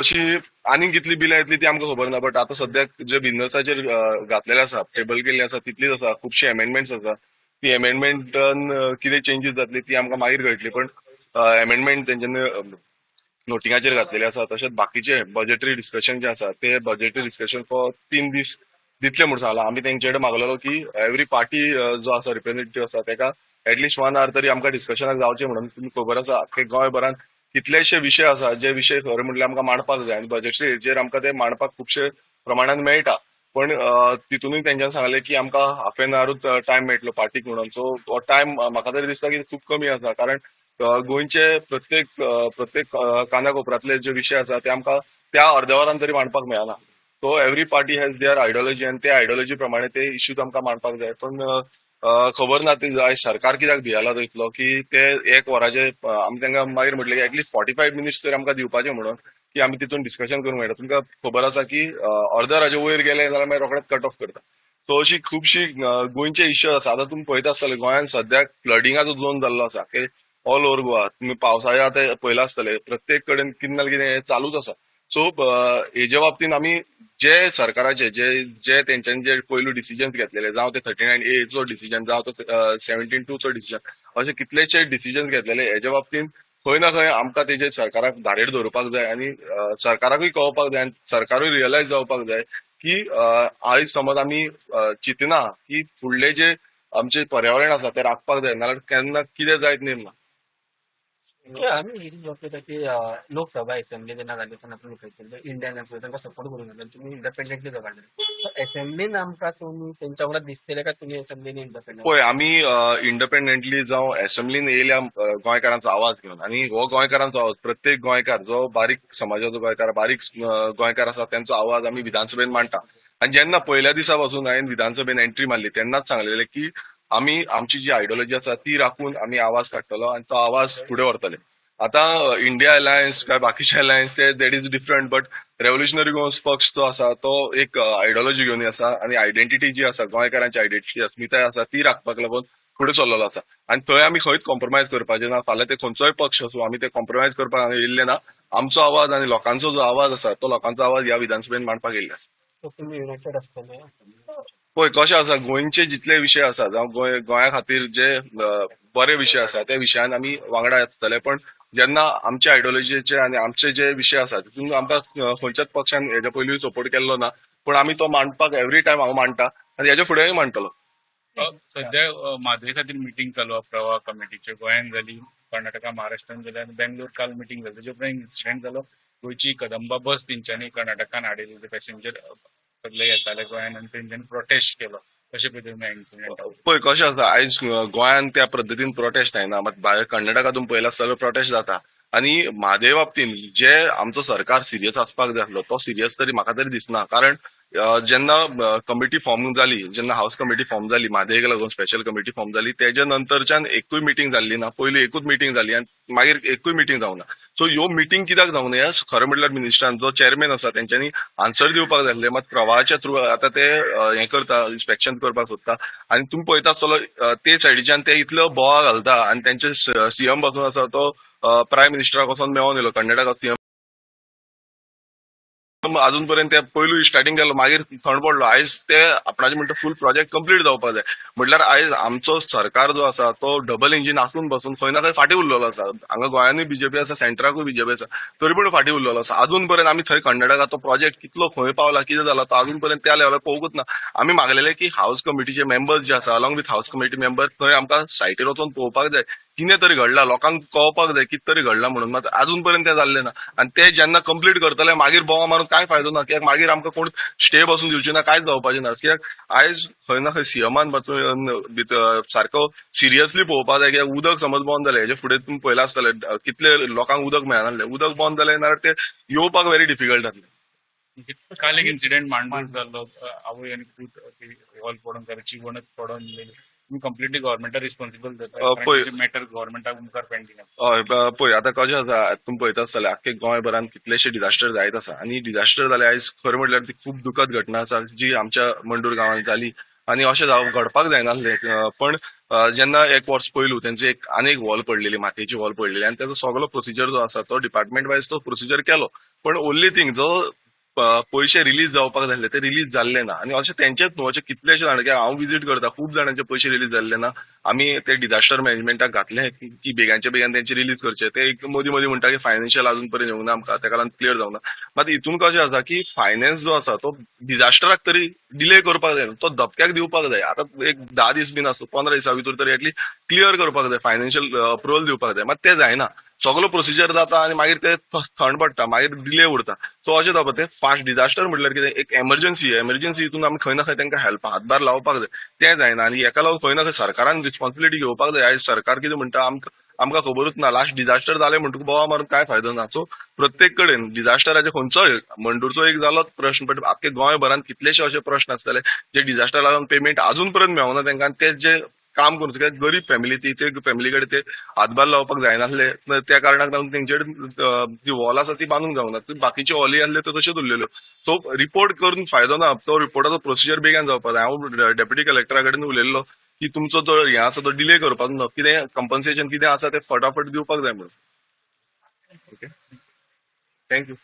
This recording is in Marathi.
तशी आनीक कितली बिलां येतली ती आमकां खबर ना बट आतां सद्याक जे बिझनसाचेर घातलेले आसा टेबल केल्ली आसा तितलीच आसा खुबशी अमेंडमेंट्स आसा. ती अमेंडमेंटान कितें चेंजीस जातली ती आमकां मागीर कळटली पण अमेंडमेंट तेंच्यांनी नोटिंगाचेर घातलेले आसा तशेंच बाकीचे बजेटरी डिस्कशन जे आसा ते बजेटरी डिस्कशन फॉर तीन दीस दितले म्हणून सांगला. आमी तेंचे कडेन मागलेलो की एवरी पार्टी जो आसा रिप्रेझेंटेटिव्ह आसा तेका एटलिस्ट वन आवर तरी आमकां डिस्कशनाक जावचें म्हणून. तुमकां खबर आसा गोंयभरांत कितलेशे विशय आसा जे विशय खरें म्हटल्यार आमकां मांडपाक जाय. आनी बजेटरीचेर आमकां ते मांडपाक खुबशे प्रमाणान मेळटा. पण तितूनय तेंच्यानी सांगले की आमकां हाफ एन आवरूच टायम मेळटलो पार्टीक म्हणून सो हो टायम म्हाका तरी दिसता की खूब कमी आसा. कारण गोंयचे प्रत्येक प्रत्येक अं, कानाकोपऱ्यांतले जे विशय आसा ते आमकां त्या अर्द्या वरान तरी मांडपाक मेळना so every party has their ideology आनी ते आयडियोलॉजी प्रमाणे ते इश्यूज आमकां मांडपाक जाय. पण खबर ना ती आयज सरकार कित्याक भियेला तो इतलो की ते एक वराचे आमी तांकां मागीर म्हटलें की एटलीस्ट फॉर्टी फायव्ह मिनिट्स तरी आमकां दिवपाचे म्हणून की आमी तितून डिस्कशन करूंक मेळटा. तुमकां खबर आसा की अं, अर्द्या वराचे वयर गेले जाल्यार मागीर रोखडेच कट ऑफ करता. सो अशी खुबशी गोंयचे इश्यू आसा. आतां तुमी पळयता आसतले गोंयान सद्याक फ्लडिंगाचो झोन जाल्लो आसा. की ऑल ओव्हर गोवा. तुमी पावसाळ्या आतां पळयला आसतले प्रत्येक कडेन कितें ना कितें चालूच आसा. सो uh, हेजे बाबतींत आमी जे सरकाराचे जे जे तेंच्यांनी जे पयलू डिसिजन्स घेतलेले जावं ते थर्टी नायन एचो डिसिजन जावं तो सेव्हन्टीन टूचो डिसिजन अशे कितलेशे डिसिजन घेतलेले हेजे बाबतीत खंय ना खंय आमकां तेजे सरकाराक धारेर दवरपाक जाय आनी सरकाराकूय कळपाक जाय आनी सरकारूय रियलायज जावपाक जाय की आयज समज आमी चिंतना की फुडले जे आमचे पर्यावरण आसा ते राखपाक जाय नाल्यार केन्ना कितें जायत आम्ही बघतो की अं, लोकसभा असेंब्ली जेन्ना जाली पण आपण इंडियन आसा तांकां सपोर्ट करूंक जाय तुम्ही इंडिपेंडेंटली काडले सो असेंब्लीन आमकां तुमी तेंच्या वांगडा दिसतले का तुमी असेंब्लीन इंडिपेंडंट पळय आमी इंडिपेंडंटली जावं असेंब्लीन येयल्या अं, गोंयकारांचो आवाज घेवन आनी हो गोंयकारांचो आवाज प्रत्येक गोंयकार जो बारीक समाजाचो गोंयकार बारीक अं, गोंयकार आसा त्यांचो आवाज आमी विधानसभेन मांडटा आनी जेन्ना पयल्या दिसा पासून हांवें विधानसभेन एंट्री मारली तेन्नाच सांगलेलें की आमी आमची जी आयडियोलॉजी आसा ती राखून आमी आवाज काडटलो आनी तो आवाज फुडें व्हरतले आता इंडिया अलायन्स काय बाकीचे अलायन्स ते that is different but revolutionary Goans पक्ष जो आसा तो एक आयडियोलॉजी घेवन आसा आनी आयडेंटिटी जी आसा गोंयकारांची आयडेंटिटी अस्मिताय आसा ती राखपाक लागून फुडें सरलेलो आसा आनी थंय आमी खंयच कॉम्प्रोमायज करपाचे ना फाल्यां ते खंयचोय पक्ष आसूं आमी ते कॉम्प्रोमायज करपाक हांगा येयल्ले ना. आमचो आवाज आनी लोकांचो जो आवाज आसा तो लोकांचो आवाज ह्या विधानसभेन मांडपाक येयल्ले आसा. युनायटेड आसतले पळय कशें आसा? गोंयचे जितले विशय आसा जावं गोंय गोंया खातीर जे बरे विशय आसा त्या विशयान आमी वांगडा आसतले पण जेन्ना आमच्या आयडियोलॉजीचे आनी आमचे जे विशय आसा तितून आमकां खंयच्याच पक्षान हेज्या पयलीं सपोर्ट केल्लो ना. पूण आमी तो मांडपाक एवरी टायम हांव मांडटा आनी हेज्या फुडेंय मांडटलो. सध्या म्हादय खातीर मिटींग चालू आहा प्रवाह कमिटीचे गोंयान जाली कर्नाटका महाराष्ट्रान जाली आनी बेंगलोर काल मिटींग जाली तेजे उपरांत इन्सिडेंट जालो गोंयची कदंबा बस तेंच्यांनी कर्नाटकान हाडिल्ली पॅसेंजर सगळे येताले गोंयान आनी तेंच्यांनी प्रोटेस्ट केलो. कशे पद्दतीन इन्सिडेंट पळय कशें आसा आयज गोंयान त्या पद्दतीन प्रोटेस्ट जायना मात भायर कर्नाटकातून पयला सगळे प्रोटेस्ट जाता. आनी म्हादय बाबतीन जे आमचो सरकार सिरियस आसपाक जाय आसलो तो सिरियस तरी म्हाका तरी दिसना. कारण जेन्ना कमिटी फॉर्म जाली जेन्ना हाऊस कमिटी फॉर्म जाली म्हादयक लागून स्पेशल कमिटी फॉर्म जाली तेज्या नंतरच्यान एकूय मिटींग जाल्ली ना पहिली एकूच मिटींग जाली आनी मागीर एकूय मिटींग जावना सो ह्यो मिटींग कित्याक जावंक नये खरें म्हटल्यार मिनिस्टरान जो चेअरमॅन आसा तेंच्यांनी आन्सर दिवपाक जाय आसलें मात प्रवाहाच्या थ्रू आतां ते हें करता इन्स्पेक्शन करपाक सोदता. आनी तुमी पळयता आसतलो ते सायडीच्यान ते इतलो बोवाळ घालता आनी तेंचे सीएमपासून आसा तो प्रायम मिनिस्टराक वचोन मेळोन येयलो कन्नडाक सीएम आजून पर्यंत ते पयलू स्टार्टिंग केलो मागीर थंड पडलो आयज ते आपणाचे म्हणटा फूल प्रोजेक्ट कंप्लीट जावपाक जाय. म्हटल्यार आयज आमचो सरकार जो आसा तो डबल इंजीन आसून बसून खंय ना खंय फाटीं उरलेलो आसा. हांगा गोंयानूय बीजेपी आसा सेंटराकूय बीजेपी आसा तरी पूण फाटीं उरलेलो आसा. आजून पर्यंत आमी थंय कर्नाटका तो प्रोजेक्ट कितलो खंय पावला कितें जाला तो आजून पर्यंत त्या लेवलार पळोवंकूच ना. आमी मागलेले की हाऊस कमिटीचे मेंबर्स जे आसा along with house committee member थंय आमकां सायटीर वचून पळोवपाक जाय. कितें तरी घडला. लोकांक कळपाक जाय कितें तरी घडला म्हणून. मात अजून पर्यंत तें जाल्लें ना. आनी ते जेन्ना कंप्लीट करतले मागीर बोवा मारून काय फायदो ना? कित्याक मागीर आमकां कोण स्टे बसून दिवचे ना कांयच जावपाचें ना. कित्याक आयज खंय ना खंय सीएमानपासून सारको सिरियसली पळोवपाक जाय कित्याक उदक समज बंद जालें. हेजे फुडें तुमी पळयला आसतलें कितले लोकांक उदक मेळनासलें. उदक बंद जालें ना ते येवपाक वेरी डिफिकल्ट जातलें. काल एक इन्सिडेंट मांडून जाल्लो. आवय आनी पूत हॉल पडोवन वणत पडोवन कम्प्लिटली गव्हर्मेंटाक रिस्पॉन्सिबल पळय. मॅटर गव्हर्मेंटाक मुखार पेंडींग आसा हय ब- पळय आतां कशें आसा तुमी पळयता आसतले आख्खे गोंयभरान कितलेशे डिजास्टर जायत आसा. आनी डिजास्टर जाले आयज खरें म्हटल्यार ती खूब दुखद घटना आसा जी आमच्या मंडूर गांवांत जाली. आनी अशें जाव- घडपाक जायनासलें अं, पण अं, जेन्ना एक वर्स पयलू तेंची एक आनी एक वॉल पडलेली मातयेची वॉल पडलेली. आनी तेजो सगळो प्रोसिजर जो आसा तो डिपार्टमेंट वायज तो प्रोसिजर केलो. पण ओन्ली थिंग जो पयशे रिलीज जावपाक जाय आसले ते रिलीज जाल्ले ना. आनी अशें तेंचेच न्हू अशे कितलेशे जाण कित्याक हांव विजीट करता खूब जाणांचे पयशे रिलीज जाल्ले ना. आमी ते डिझास्टर मॅनेजमेंटाक घातले की की बेगान तेंचे रिलीज करचे. ते एक मदीं मदीं म्हणटा की फायनान्शियल अजून पर्यंत येवंक ना आमकां तेका लागून क्लियर जावंक ना. मात हितून कशें आसा की फायनान्स जो आसा तो डिझास्टराक तरी डिले करपाक जाय. तो धपक्याक दिवपाक जाय. आतां एक धा दीस बीन आसूं पंदरा दिसा भितर तरी एटलीस्ट क्लियर करपाक जाय फायनान्शियल अप्रुवल दिवपाक जाय. मात तें जायना. सगळो प्रोसिजर जाता आनी मागीर ते थंड पडटा मागीर डिले उरता. सो अशें जावपा ते फास्ट डिजास्टर म्हटल्यार कितें? एक एमर्जन्सी एमर्जन्सी हितून आमी खंय ना खंय तांकां हेल्प हातभार लावपाक जाय. तें जायना. आनी हेका लागून खंय ना खंय सरकारान रिस्पॉन्सिबिलिटी घेवपाक जाय. आयज सरकार कितें म्हणटा आमकां आमकां खबरूच ना. लास्ट डिजास्टर जालें म्हणटकूच बोवा मारून काय फायदो ना. सो प्रत्येक कडेन डिजास्टराचे खंयचोय मंडूरचो एक जालोच प्रश्न बट आख्खे गोंयभरांत कितलेशे अशे प्रश्न आसतले जे डिजास्टर लागून पेमेंट अजून पर्यंत मेळोना तांकां. आनी ते जे काम करून कित्याक गरीब फॅमिली ती ते फॅमिली कडेन ते हातभार लावपाक जायनासले त्या कारणाक लागून तेंचे कडेन जी वॉल आसा ती बांदूंक जावना बाकीच्यो वॉली आसले त्यो तश्योच उरलेल्यो सो रिपोर्ट करून फायदो ना तो रिपोर्टाचो प्रोसिजर बेगीन जावपाक जाय हांव डेप्युटी कलेक्टरा कडेन उलयल्लो की तुमचो तो हे आसा तो डिले करपाक ना कितें कंपन्सेशन कितें आसा तें फटाफट दिवपाक जाय म्हणून ओके थँक्यू